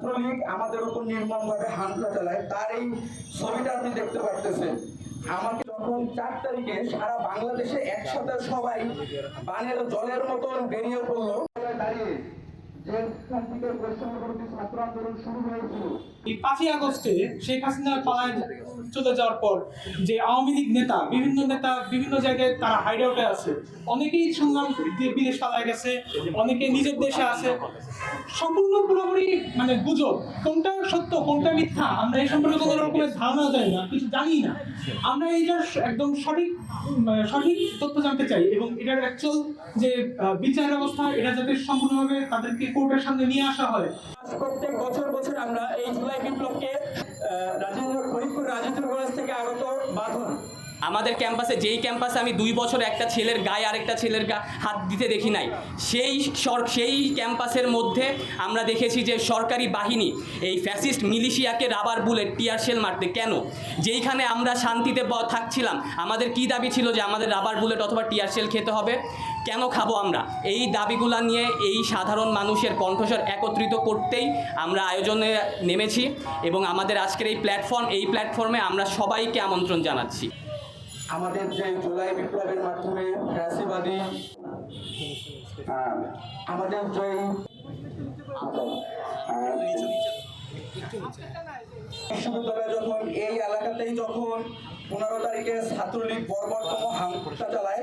ছাত্রলীগ আমাদের উপর নির্মমভাবে হামলা চালায়, তার এই ছবিটা আপনি দেখতে পারতেছেন। আমাকে যখন চার তারিখে সারা বাংলাদেশে একসাথে সবাই বানের জলের মতন বেরিয়ে পড়ল। দাঁড়িয়ে এই পাঁচই আগস্টে শেখ পালায় চলে যাওয়ার পর যে আওয়ামী লীগ নেতা, বিভিন্ন নেতা, বিভিন্ন জায়গায় আছে। অনেকেই বিদেশ গেছে নিজের দেশে আছে। সম্পূর্ণ পুরোপুরি মানে গুজব কোনটা সত্য, কোনটা মিথ্যা, আমরা এই সম্পর্কে কোনো রকমের ধারণা জানি না, কিছু জানি না। আমরা এইটার একদম সঠিক সঠিক তথ্য জানতে চাই এবং এটার অ্যাকচুয়াল যে বিচার ব্যবস্থা, এটা যাতে সম্পূর্ণভাবে তাদেরকে কোর্টের সামনে নিয়ে আসা হয়। প্রত্যেক বছর বছর আমরা এই জুলাই বিপ্লবকে রাজেন্দ্র ফরিদপুর রাজেন্দ্র কলেজ থেকে আগত বাঁধন আমাদের ক্যাম্পাসে, যেই ক্যাম্পাসে আমি দুই বছর একটা ছেলের গায়ে আরেকটা ছেলের গা হাত দিতে দেখি নাই, সেই সর সেই ক্যাম্পাসের মধ্যে আমরা দেখেছি যে সরকারি বাহিনী, এই ফ্যাসিস্ট মিলিশিয়াকে রাবার বুলেট, টিয়ার শেল মারতে। কেন? যেইখানে আমরা শান্তিতে থাকছিলাম, আমাদের কি দাবি ছিল যে আমাদের রাবার বুলেট অথবা টিয়ার শেল খেতে হবে? কেন খাব আমরা? এই দাবিগুলা নিয়ে এই সাধারণ মানুষের কণ্ঠস্বর একত্রিত করতেই আমরা আয়োজনে নেমেছি এবং আমাদের আজকের এই প্ল্যাটফর্ম এই প্ল্যাটফর্মে আমরা সবাইকে আমন্ত্রণ জানাচ্ছি। আমাদের যে জুলাই বিপ্লবের মাধ্যমে ফ্যাসিবাদী আমাদের যে যখন এই এলাকাতেই যখন পনেরো তারিখে ছাত্রলীগ বর্বরতম হামলা চালায়